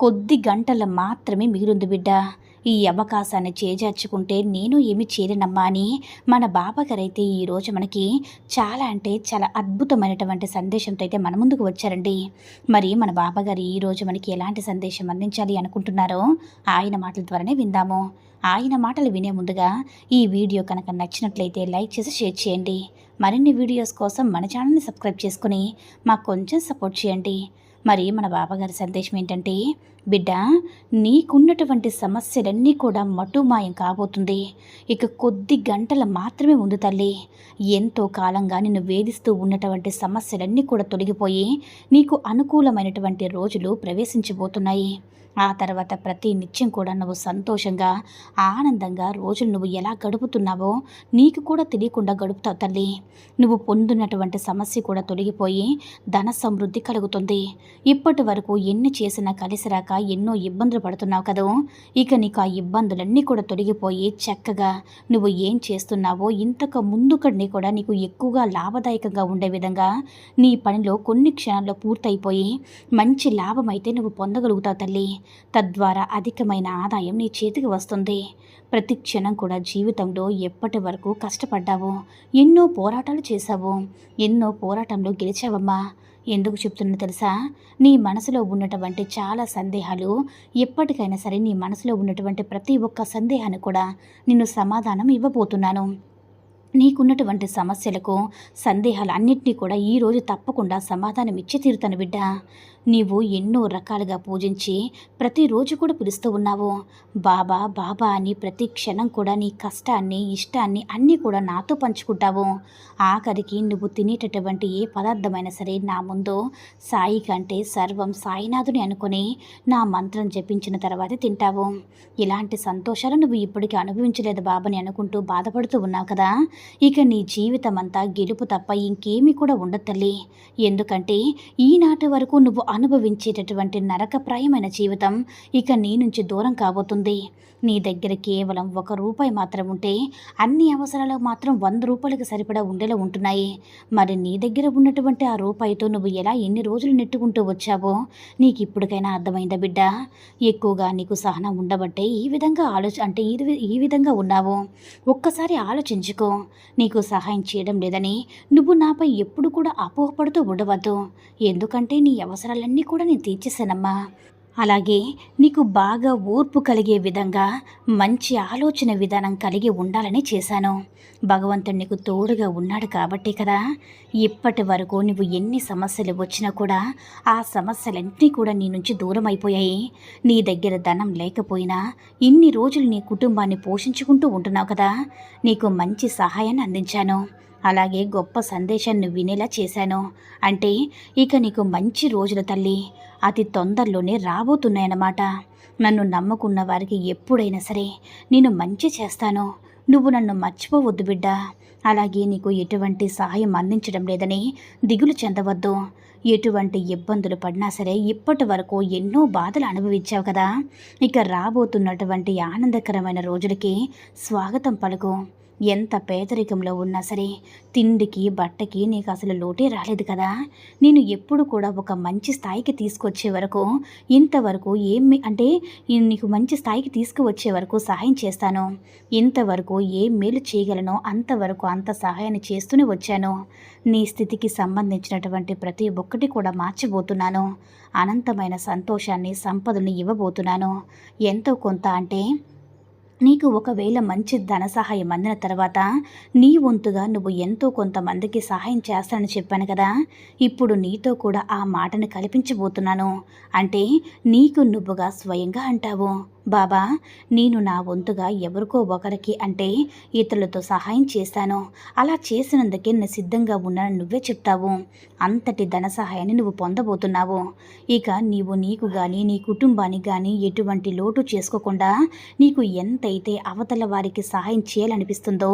కొద్ది గంటల మాత్రమే మిగిలింది బిడ్డ. ఈ అవకాశాన్ని చేజార్చుకుంటే నేను ఏమి చేరినమ్మా అని మన బాబాగారైతే ఈరోజు మనకి చాలా అంటే చాలా అద్భుతమైనటువంటి సందేశంతో అయితే మన ముందుకు వచ్చారండి. మరి మన బాబాగారు ఈరోజు మనకి ఎలాంటి సందేశం అందించాలి అనుకుంటున్నారో ఆయన మాటల ద్వారానే విందాము. ఆయన మాటలు వినే ముందుగా ఈ వీడియో కనుక నచ్చినట్లయితే లైక్ చేసి షేర్ చేయండి. మరిన్ని వీడియోస్ కోసం మన ఛానల్ని సబ్స్క్రైబ్ చేసుకుని మాకు కొంచెం సపోర్ట్ చేయండి. మరి మన బాబాగారి సందేశం ఏంటంటే బిడ్డ నీకున్నటువంటి సమస్యలన్నీ కూడా మటుమాయం కాబోతుంది. ఇక కొద్ది గంటల మాత్రమే ఉంది తల్లి. ఎంతో కాలంగా నిన్ను వేధిస్తూ ఉన్నటువంటి సమస్యలన్నీ కూడా తొలగిపోయి నీకు అనుకూలమైనటువంటి రోజులు ప్రవేశించబోతున్నాయి. ఆ తర్వాత ప్రతి నిత్యం కూడా నువ్వు సంతోషంగా ఆనందంగా రోజులు నువ్వు ఎలా గడుపుతున్నావో నీకు కూడా తెలియకుండా గడుపుతావు తల్లి. నువ్వు పొందున్నటువంటి సమస్య కూడా తొలగిపోయి ధన సమృద్ధి కలుగుతుంది. ఇప్పటి వరకు ఎన్ని చేసినా కలిసిరాక ఎన్నో ఇబ్బందులు పడుతున్నావు కదా. ఇక నీకు ఆ ఇబ్బందులన్నీ కూడా తొలగిపోయి చక్కగా నువ్వు ఏం చేస్తున్నావో ఇంతకు ముందు కన్నీ కూడా నీకు ఎక్కువగా లాభదాయకంగా ఉండే విధంగా నీ పనిలో కొన్ని క్షణాల్లో పూర్తయిపోయి మంచి లాభం అయితే నువ్వు పొందగలుగుతావు తల్లి. తద్వారా అధికమైన ఆదాయం నీ చేతికి వస్తుంది. ప్రతి క్షణం కూడా జీవితంలో ఎప్పటి వరకు కష్టపడ్డావు? ఎన్నో పోరాటాలు చేశావు? ఎన్నో పోరాటంలో గెలిచావమ్మా? ఎందుకు చెప్తున్నా తెలుసా? నీ మనసులో ఉన్నటువంటి చాలా సందేహాలు ఎప్పటికైనా సరే నీ మనసులో ఉన్నటువంటి ప్రతి ఒక్క సందేహాన్ని కూడా నిన్ను సమాధానం ఇవ్వబోతున్నాను. నీకున్నటువంటి సమస్యలకు సందేహాలు అన్నింటినీ కూడా ఈరోజు తప్పకుండా సమాధానం ఇచ్చి తీరుతాను బిడ్డ. నీవు ఎన్నో రకాలుగా పూజించి ప్రతిరోజు కూడా పిలుస్తూ ఉన్నావు. బాబా బాబా అని ప్రతి క్షణం కూడా నీ కష్టాన్ని ఇష్టాన్ని అన్నీ కూడా నాతో పంచుకుంటావు. ఆఖరికి నువ్వు తినేటటువంటి ఏ పదార్థమైనా సరే నా ముందు సాయి కంటే సర్వం సాయినాథుని అనుకుని నా మంత్రం జపించిన తర్వాతే తింటావు. ఇలాంటి సంతోషాలు నువ్వు ఇప్పటికీ అనుభవించలేదు బాబాని అనుకుంటూ బాధపడుతూ ఉన్నావు కదా. ఇక నీ జీవితం అంతా గెలుపు తప్ప ఇంకేమీ కూడా ఉండదు తల్లి. ఎందుకంటే ఈనాటి వరకు నువ్వు అనుభవించేటటువంటి నరకప్రాయమైన జీవితం ఇక నీ నుంచి దూరం కాబోతుంది. నీ దగ్గర కేవలం ఒక రూపాయి మాత్రం ఉంటే అన్ని అవసరాలు మాత్రం వంద రూపాయలకు సరిపడా ఉండేలా ఉంటున్నాయి. మరి నీ దగ్గర ఉన్నటువంటి ఆ రూపాయితో నువ్వు ఎలా ఎన్ని రోజులు నెట్టుకుంటూ వచ్చావో నీకు ఇప్పటికైనా అర్థమైందా బిడ్డ? ఎక్కువగా నీకు సహనం ఉండబట్టే ఈ విధంగా ఆలోచ అంటే ఈ ఈ విధంగా ఉన్నావు. ఒక్కసారి ఆలోచించుకో. నీకు సహాయం చేయడం లేదని నువ్వు నాపై ఎప్పుడు కూడా అపోహపడుతూ ఉండవద్దు. ఎందుకంటే నీ అవసరాలు అవసరాలన్నీ కూడా నేను తీర్చేశానమ్మా. అలాగే నీకు బాగా ఓర్పు కలిగే విధంగా మంచి ఆలోచన విధానం కలిగి ఉండాలని చేశాను. భగవంతుడు నీకు తోడుగా ఉన్నాడు కాబట్టి కదా ఇప్పటి వరకు నువ్వు ఎన్ని సమస్యలు వచ్చినా కూడా ఆ సమస్యలన్నీ కూడా నీ నుంచి దూరం అయిపోయాయి. నీ దగ్గర ధనం లేకపోయినా ఇన్ని రోజులు నీ కుటుంబాన్ని పోషించుకుంటూ ఉంటున్నావు కదా నీకు మంచి సహాయాన్ని అందించాను. అలాగే గొప్ప సందేశాన్ని వినేలా చేశాను. అంటే ఇక నీకు మంచి రోజుల తల్లి. అతి తొందరలోనే రాబోతున్నాయన్నమాట. నన్ను నమ్ముకున్న వారికి ఎప్పుడైనా సరే నేను మంచి చేస్తాను. నువ్వు నన్ను మర్చిపోవద్దు బిడ్డ. అలాగే నీకు ఎటువంటి సహాయం అందించడం లేదని దిగులు చెందవద్దు. ఎటువంటి ఇబ్బందులు పడినా సరే ఇప్పటి వరకు ఎన్నో బాధలు అనుభవించావు కదా. ఇక రాబోతున్నటువంటి ఆనందకరమైన రోజులకి స్వాగతం పలుకు. ఎంత పేదరికంలో ఉన్నా సరే తిండికి బట్టకి నీకు అసలు లోటే రాలేదు కదా. నేను ఎప్పుడు కూడా ఒక మంచి స్థాయికి తీసుకొచ్చే వరకు ఇంతవరకు ఏమి అంటే నీకు మంచి స్థాయికి తీసుకువచ్చే వరకు సహాయం చేస్తాను. ఇంతవరకు ఏం మేలు చేయగలనో అంతవరకు అంత సహాయాన్ని చేస్తూనే వచ్చాను. నీ స్థితికి సంబంధించినటువంటి ప్రతి ఒక్కటి కూడా మార్చబోతున్నాను. అనంతమైన సంతోషాన్ని సంపదను ఇవ్వబోతున్నాను. ఎంతో కొంత అంటే నీకు ఒకవేళ మంచి ధన సహాయం అందిన తర్వాత నీ వంతుగా నువ్వు ఎంతో కొంతమందికి సహాయం చేస్తానని చెప్పాను కదా. ఇప్పుడు నీతో కూడా ఆ మాటను కల్పించబోతున్నాను. అంటే నీకు నువ్వుగా స్వయంగా అంటావు. బాబా నేను నా వంతుగా ఎవరికో ఒకరికి అంటే ఇతరులతో సహాయం చేశాను అలా చేసినందుకే నేను సిద్ధంగా ఉన్నానని నువ్వే చెప్తావు. అంతటి ధన సహాయాన్ని నువ్వు పొందబోతున్నావు. ఇక నీవు నీకు కానీ నీ కుటుంబానికి కానీ ఎటువంటి లోటు చేసుకోకుండా నీకు ఎంతైతే అవతల వారికి సహాయం చేయాలనిపిస్తుందో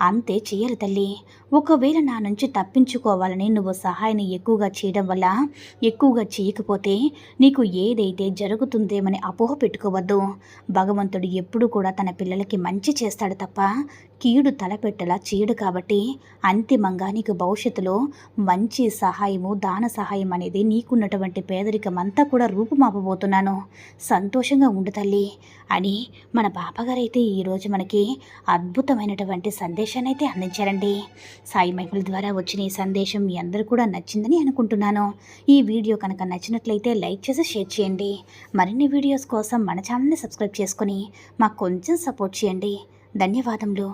అంతే చేయాలి తల్లి. ఒకవేళ నా నుంచి తప్పించుకోవాలని నువ్వు సహాయాన్ని ఎక్కువగా చేయడం వల్ల ఎక్కువగా చేయకపోతే నీకు ఏదైతే జరుగుతుందేమని అపోహ పెట్టుకోవద్దు. భగవంతుడు ఎప్పుడు కూడా తన పిల్లలకి మంచి చేస్తాడు తప్ప కీడు తలపెట్టలా చేయడు కాబట్టి అంతిమంగా నీకు భవిష్యత్తులో మంచి సహాయము దాన సహాయం అనేది నీకున్నటువంటి పేదరికం అంతా కూడా రూపుమాపబోతున్నాను. సంతోషంగా ఉండు తల్లి అని మన బాబాగారైతే ఈరోజు మనకి అద్భుతమైనటువంటి సందేశాన్ని అయితే అందించారండి. సాయి మహిళ ద్వారా వచ్చిన ఈ సందేశం మీ అందరూ కూడా నచ్చిందని అనుకుంటున్నాను. ఈ వీడియో కనుక నచ్చినట్లయితే లైక్ చేసి షేర్ చేయండి. మరిన్ని వీడియోస్ కోసం మన ఛానల్ని సబ్స్క్రైబ్ చేసుకొని మాకు కొంచెం సపోర్ట్ చేయండి. ధన్యవాదములు.